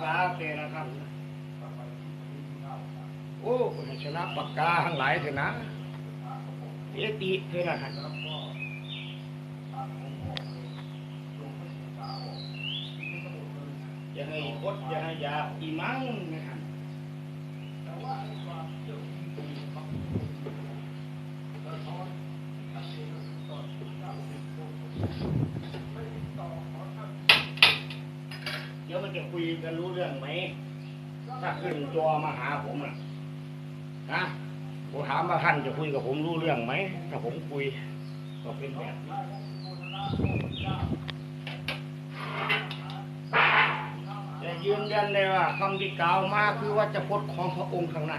ษาเตนะครับ โอ้คนชนะปากกาทั้งหลายเถอะนะเอติเถอะนะฮะอย่าให้กดอย่าให้ยาอีมังนะครับ เดี๋ยวมันจะคุยกันรู้เรื่องไหม ถ้าขึ้นจอมาหาผมนะนะผมถามว่าท่านจะคุยกับผมรู้เรื่องไหม ถ้าผมคุยก็เป็นแบบนี้จะยืนยันได้ว่าคำที่กล่าวมาคือว่าจะพจน์ของพระองค์ข้างหน้า